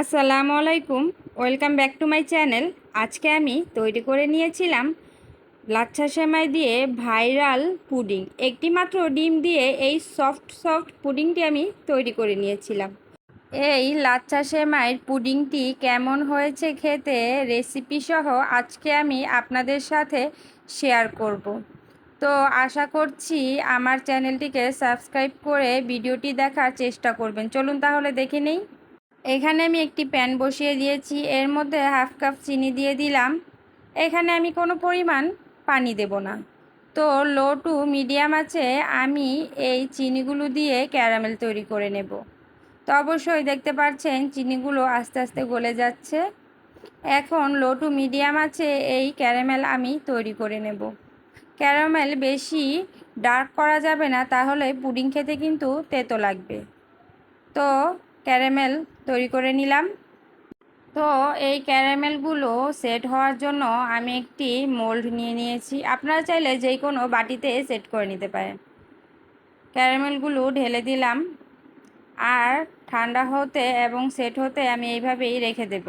আসসালামু আলাইকুম, welcome back to my channel. আজকে আমি তৈরি করে নিয়েছিলাম লাচ্ছা সেমাই দিয়ে ভাইরাল পুডিং। একটি মাত্র ডিম দিয়ে এই সফট সফট পুডিংটি আমি তৈরি করে নিয়েছিলাম। এই লাচ্ছা সেমাইয়ের পুডিংটি কেমন হয়েছে খেতে রেসিপি সহ আজকে আমি আপনাদের সাথে শেয়ার করব। তো আশা করছি আমার চ্যানেলটিকে সাবস্ক্রাইব করে ভিডিওটি দেখার চেষ্টা করবেন। চলুন তাহলে দেখে নেই। এখানে আমি একটি প্যান বসিয়ে দিয়েছি। এর মধ্যে হাফ কাপ চিনি দিয়ে দিলাম। এখানে আমি কোনো পরিমাণ পানি দেব না। তো লো টু মিডিয়াম আছে, আমি এই চিনিগুলো দিয়ে ক্যারামেল তৈরি করে নেব। তো অবশ্যই দেখতে পাচ্ছেন চিনিগুলো আস্তে আস্তে গলে যাচ্ছে। এখন লো টু মিডিয়াম আছে, এই ক্যারামেল আমি তৈরি করে নেব। ক্যারামেল বেশি ডার্ক করা যাবে না, তাহলে পুডিং খেতে কিন্তু তেতো লাগবে। তো ক্যারামেল তৈরি করে নিলাম। তো এই ক্যারামেলগুলো সেট হওয়ার জন্য আমি একটি মোল্ড নিয়ে নিয়েছি। আপনারা চাইলে যে কোনো বাটিতে সেট করে নিতে পারেন। ক্যারামেলগুলো ঢেলে দিলাম। আর ঠান্ডা হতে এবং সেট হতে আমি এইভাবেই রেখে দেব।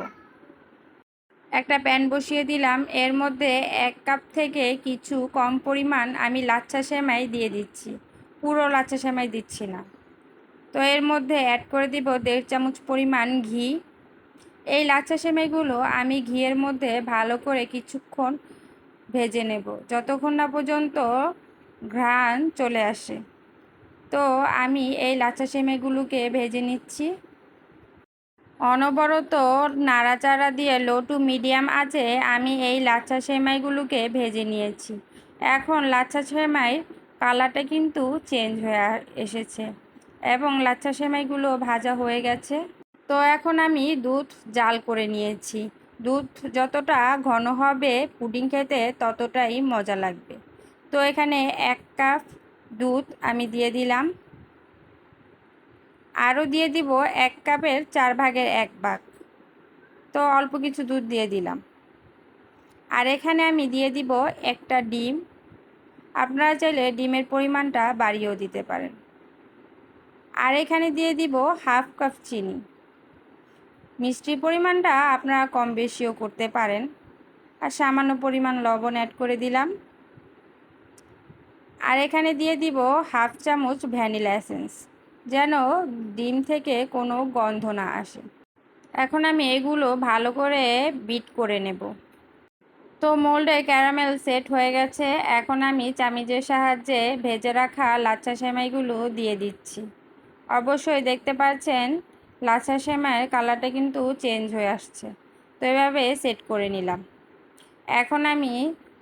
একটা প্যান বসিয়ে দিলাম। এর মধ্যে এক কাপ থেকে কিছু কম পরিমাণ আমি লাচ্ছা সেমাই দিয়ে দিচ্ছি। পুরো লাচ্ছা সেমাই দিচ্ছি না। তো এর মধ্যে অ্যাড করে দিব দেড় চামচ পরিমাণ ঘি। এই লাচ্ছা সেমাইগুলো আমি ঘিয়ের মধ্যে ভালো করে কিছুক্ষণ ভেজে নেব, যতক্ষণ না পর্যন্ত ঘ্রাণ চলে আসে। তো আমি এই লাচ্ছা সেমাইগুলোকে ভেজে নিচ্ছি। অনবরত নাড়াচাড়া দিয়ে লো টু মিডিয়াম আছে আমি এই লাচ্ছা সেমাইগুলোকে ভেজে নিয়েছি। এখন লাচ্ছা সেমাই কালারটা কিন্তু চেঞ্জ হয়ে এসেছে। এবং লাচ্ছা সেমাইগুলো ভাজা হয়ে গেছে। তো এখন আমি দুধ জাল করে নিয়েছি। দুধ যতটা ঘন হবে পুডিং খেতে ততটাই মজা লাগবে। তো এখানে এক কাপ দুধ আমি দিয়ে দিলাম। আরও দিয়ে দিব এক কাপের চার ভাগের এক ভাগ। তো অল্প কিছু দুধ দিয়ে দিলাম। আর এখানে আমি দিয়ে দিব একটা ডিম। আপনারা চাইলে ডিমের পরিমাণটা বাড়িয়েও দিতে পারেন। আর এখানে দিয়ে দিব হাফ কাপ চিনি। মিষ্টির পরিমাণটা আপনারা কম বেশিও করতে পারেন। আর সামান্য পরিমাণ লবণ অ্যাড করে দিলাম। আর এখানে দিয়ে দিব হাফ চামচ ভ্যানিলা এসেন্স, যেন ডিম থেকে কোনো গন্ধ না আসে। এখন আমি এগুলো ভালো করে বিট করে নেব। তো মোল্ডে ক্যারামেল সেট হয়ে গেছে। এখন আমি চামিজের সাহায্যে ভেজে রাখা লাচ্ছা সেমাইগুলো দিয়ে দিচ্ছি। অবশ্যই দেখতে পাচ্ছেন লাচা সেমাইয়ের কালারটা কিন্তু চেঞ্জ হয়ে আসছে। তো এভাবে সেট করে নিলাম। এখন আমি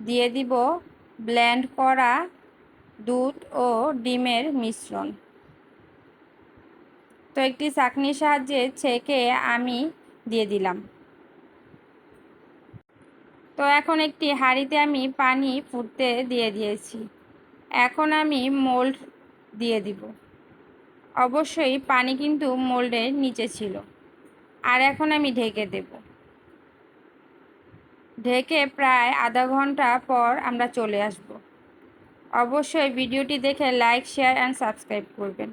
দিয়ে দিব ব্ল্যান্ড করা দুধ ও ডিমের মিশ্রণ। তো একটি চাকনির সাহায্যে ছেঁকে আমি দিয়ে দিলাম। তো এখন একটি হাঁড়িতে আমি পানি ফুটতে দিয়ে দিয়েছি। এখন আমি মোল্ড দিয়ে দিব। অবশ্যই পানি কিন্তু মোল্ডের নিচে ছিল। আর এখন আমি ঢেকে দেব। ঢেকে প্রায় আধা ঘণ্টা পর আমরা চলে আসব। অবশ্যই ভিডিওটি দেখে লাইক, শেয়ার অ্যান্ড সাবস্ক্রাইব করবেন।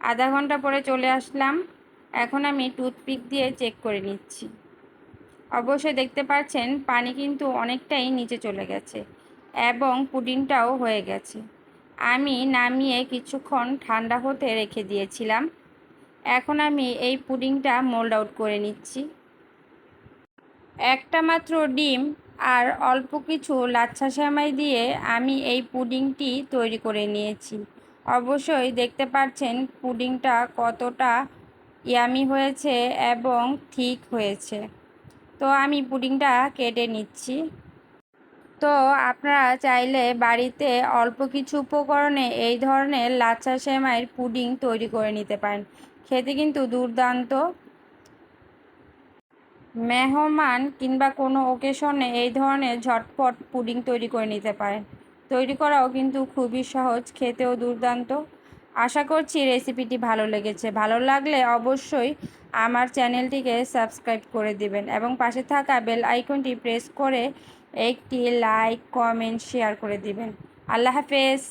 আধা ঘণ্টা পরে চলে আসলাম। এখন আমি টুথপিক দিয়ে চেক করে নিচ্ছি। অবশ্যই দেখতে পাচ্ছেন পানি কিন্তু অনেকটাই নিচে চলে গেছে এবং পুডিংটাও হয়ে গেছে। আমি নামিয়ে কিছুক্ষণ ঠান্ডা হতে রেখে দিয়েছিলাম। এখন আমি এই পুডিংটা মোল্ড আউট করে নিচ্ছি। একটা মাত্র ডিম আর অল্প কিছু লাচ্ছা সেমাই দিয়ে আমি এই পুডিংটি তৈরি করে নিয়েছি। অবশ্যই দেখতে পাচ্ছেন পুডিংটা কতটা ইয়ামি হয়েছে এবং ঠিক হয়েছে। তো আমি পুডিংটা কেটে নিচ্ছি। তো আপনারা চাইলে বাড়িতে অল্প কিছু উপকরণে এই ধরনের লাচ্ছা সেমাইয়ের পুডিং তৈরি করে নিতে পারেন। খেতে কিন্তু দুর্দান্ত। মেহমান কিংবা কোনো ওকেশনে এই ধরনের ঝটপট পুডিং তৈরি করে নিতে পারেন। তৈরি করাও কিন্তু খুবই সহজ, খেতেও দুর্দান্ত। আশা করছি রেসিপিটি ভালো লেগেছে। ভালো লাগলে অবশ্যই আমার চ্যানেলটিকে সাবস্ক্রাইব করে দিবেন এবং পাশে থাকা বেল আইকনটি প্রেস করে একটি লাইক, কমেন্ট, শেয়ার করে দিবেন। আল্লাহ হাফেজ।